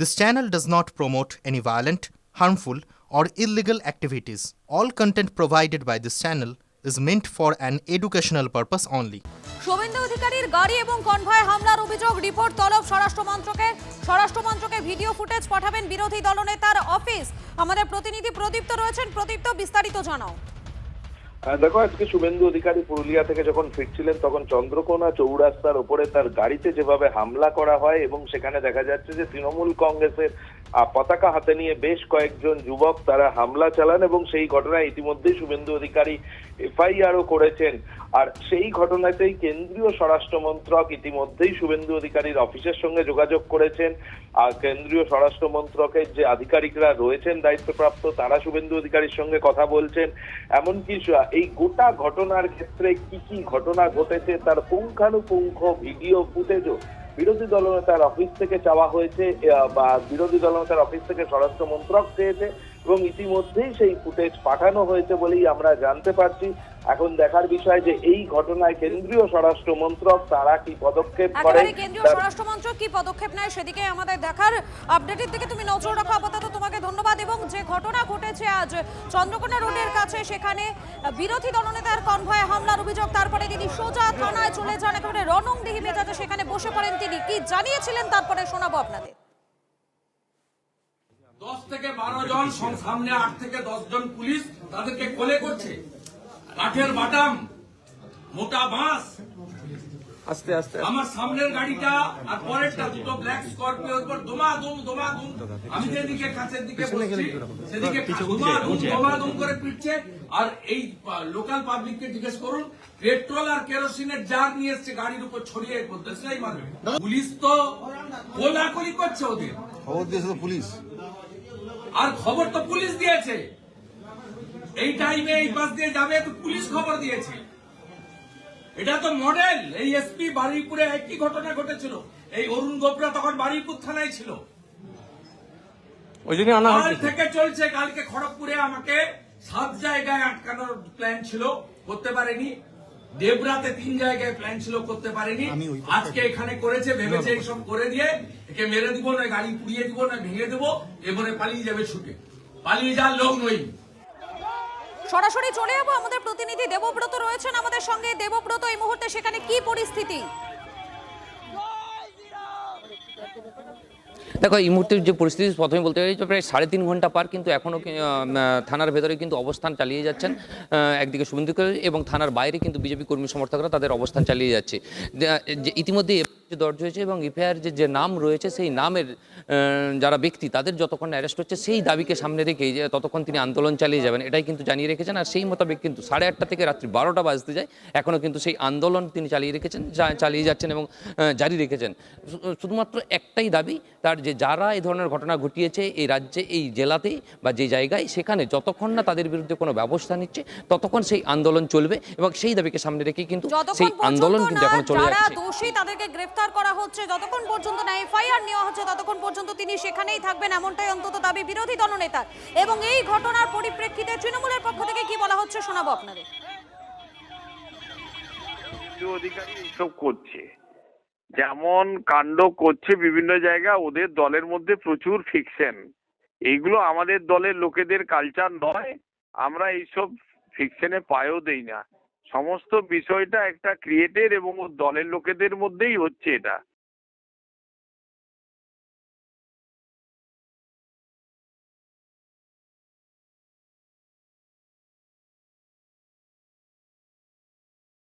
This channel does not promote any violent, harmful, or illegal activities. All content provided by this channel is meant for an educational purpose only. Suvendu অধিকারীর গাড়ি এবং convoy হামলার অভিযোগ report তলব স্বরাষ্ট্র মন্ত্রকের স্বরাষ্ট্র মন্ত্রকে ভিডিও ফুটেজ পাঠাবেন বিরোধী দলনেতার অফিস আমাদের প্রতিনিধি প্রদীপ্ত রয়েছেন প্রদীপ্ত বিস্তারিত জানাও দেখো, আজকে শুভেন্দু অধিকারী পুরুলিয়া থেকে যখন ফিরছিলেন, তখন চন্দ্রকোনা চৌরাস্তার ওপরে তার গাড়িতে যেভাবে হামলা করা হয় এবং সেখানে দেখা যাচ্ছে যে তৃণমূল কংগ্রেসের পতাকা হাতে নিয়ে বেশ কয়েকজন যুবক তারা হামলা চালান এবং সেই ঘটনায় ইতিমধ্যেই শুভেন্দু অধিকারী এফআইআরও করেছেন। আর সেই ঘটনাতেই কেন্দ্রীয় স্বরাষ্ট্র মন্ত্রক ইতিমধ্যেই শুভেন্দু অধিকারীর অফিসের সঙ্গে যোগাযোগ করেছেন। আর কেন্দ্রীয় স্বরাষ্ট্র মন্ত্রকের যে আধিকারিকরা রয়েছেন, দায়িত্বপ্রাপ্ত, তারা শুভেন্দু অধিকারীর সঙ্গে কথা বলছেন। এমনকি এই গোটা ঘটনার ক্ষেত্রে কি কি ঘটনা ঘটেছে, তার পুঙ্খানুপুঙ্খ ভিডিও ফুটেজও বিরোধী দলনেতার অফিস থেকে চাওয়া হয়েছে বা বিরোধী দলনেতার অফিস থেকে স্বরাষ্ট্র মন্ত্রক চেয়েছে। এবং ইতিমধ্যেই সেই ফুটেজ পাঠানো হয়েছে বলেই আমরা জানতে পারছি। এখন দেখার বিষয় যে এই ঘটনায় কেন্দ্রীয় স্বরাষ্ট্র মন্ত্রক তারা কি পদক্ষেপ করে? কেন্দ্রীয় স্বরাষ্ট্র মন্ত্রক কি পদক্ষেপ নেয় সেদিকে আমাদের দেখার আপডেটের দিকে তুমি নজর রাখো। আপাতত তোমাকে ধন্যবাদ এবং যে ঘটনা ঘটেছে আজ চন্দ্রকোনা রোডের কাছে সেখানে বিরোধী দলনেতার কনভয়ে হামলার অভিযোগ তারপরে তিনি সোজা থানায় চলে যান। একেবারে রণংদিঘি মেজাজে সেখানে বসে পড়েন তিনি। কি জানিয়েছিলেন? তারপরে শোনাবো আপনাদের। দশ থেকে বারো জন সামনে আট থেকে দশ জন পুলিশ তাদেরকে কোলে করছে। কাঠের বাটাম মোটা বাঁশ। আস্তে আস্তে আমার সামনের গাড়িটা আর পরেরটা দুটো ব্ল্যাক স্করপিওর উপর দোমা দুম দোমা দুম আমি যেদিকে কাছের দিকে বসছি সেদিকে দোমা দুম দোমা দুম করে পিটছে আর এই লোকাল পাবলিককে জিজ্ঞেস করুন পেট্রোল আর কেরোসিনের জার নিয়ে এসছে গাড়ির উপর ছড়িয়ে মারবে। পুলিশ তো কোলাকুলি করছে ওদের। খবর দিয়েছে পুলিশ। আর খবর তো পুলিশ দিয়েছে। এই টাইমে এই বাস দিয়ে যাবে তো পুলিশ খবর দিয়েছে। এটা তো মডেল এই এসপি বারুইপুরে একই ঘটনা ঘটেছিল। এই অরুণ গোপরা তখন বারুইপুর থানায় ছিল। ওই জন্য আনা কাল থেকে চলছে কালকে খড়গপুরে আমাকে সাত জায়গায় আটকানোর প্ল্যান ছিল করতে পারেনি। দেবরাতে তিন জায়গায় প্ল্যান ছিল করতে পারেনি। আজকে এখানে করেছে ভেবেছে এইসব করে দিয়ে একে মেরে দিব না গাড়ি পুড়িয়ে দিব না ভেঙে দেবো এবারে পালিয়ে যাবে ছুটে। পালিয়ে যাওয়ার লোক নই। সরাসরি চলে যাব আমাদের প্রতিনিধি দেবব্রত রয়েছেন আমাদের সঙ্গে। দেবব্রত এই মুহূর্তে সেখানে কি পরিস্থিতি? দেখো, এই মুহূর্তের যে পরিস্থিতি প্রথমে বলতে পারি প্রায় সাড়ে তিন ঘণ্টা পার কিন্তু এখনও থানার ভেতরে কিন্তু অবস্থান চালিয়ে যাচ্ছেন। একদিকে শুভেন্দু এবং থানার বাইরে কিন্তু বিজেপি কর্মী সমর্থকরা তাদের অবস্থান চালিয়ে যাচ্ছে। ইতিমধ্যে দর্জ হয়েছে এবং ইফআইআর যে যে নাম রয়েছে, সেই নামের যারা ব্যক্তি, তাদের যতক্ষণ অ্যারেস্ট হচ্ছে, সেই দাবিকে সামনে রেখেই যে ততক্ষণ তিনি আন্দোলন চালিয়ে যাবেন, এটাই কিন্তু জানিয়ে রেখেছেন। আর সেই মোতাবেক কিন্তু সাড়ে আটটা থেকে রাত্রি বারোটা বাজতে যায় এখনও কিন্তু সেই আন্দোলন তিনি চালিয়ে রেখেছেন চালিয়ে যাচ্ছেন এবং জারি রেখেছেন। শুধুমাত্র একটাই দাবি, তার যে যারা এই ধরনের ঘটনা ঘটিয়েছে এই রাজ্যে এই জেলাতেই বা যে জায়গায় সেখানে যতক্ষণ না তাদের বিরুদ্ধে কোনো ব্যবস্থা নিচ্ছে ততক্ষণ সেই আন্দোলন চলবে এবং সেই দাবিকে সামনে রেখে কিন্তু সেই আন্দোলন কিন্তু এখন চলে যাচ্ছে। দোষী তাদেরকে গ্রেফতার করা হচ্ছে যতক্ষণ পর্যন্ত না এফআইআর নেওয়া হচ্ছে ততক্ষণ পর্যন্ত তিনি সেখানেই থাকবেন এমনটাই অন্তত দাবি বিরোধী দলনেতার। এবং এই ঘটনার পরিপ্রেক্ষিতে তৃণমূলের পক্ষ থেকে কি বলা হচ্ছে শোনাবো আপনাদের। অধিকারী এইসব করছে। যেমন কাণ্ড করছে বিভিন্ন জায়গা, ওদের দলের মধ্যে প্রচুর ফিকশন এইগুলো আমাদের দলের লোকেদের কালচার নয়, আমরা এইসব ফিকশনে পায়ও দেই না। সমস্ত বিষয়টা একটা ক্রিয়েটেড এবং ওর দলের লোকেদের মধ্যেই হচ্ছে এটা।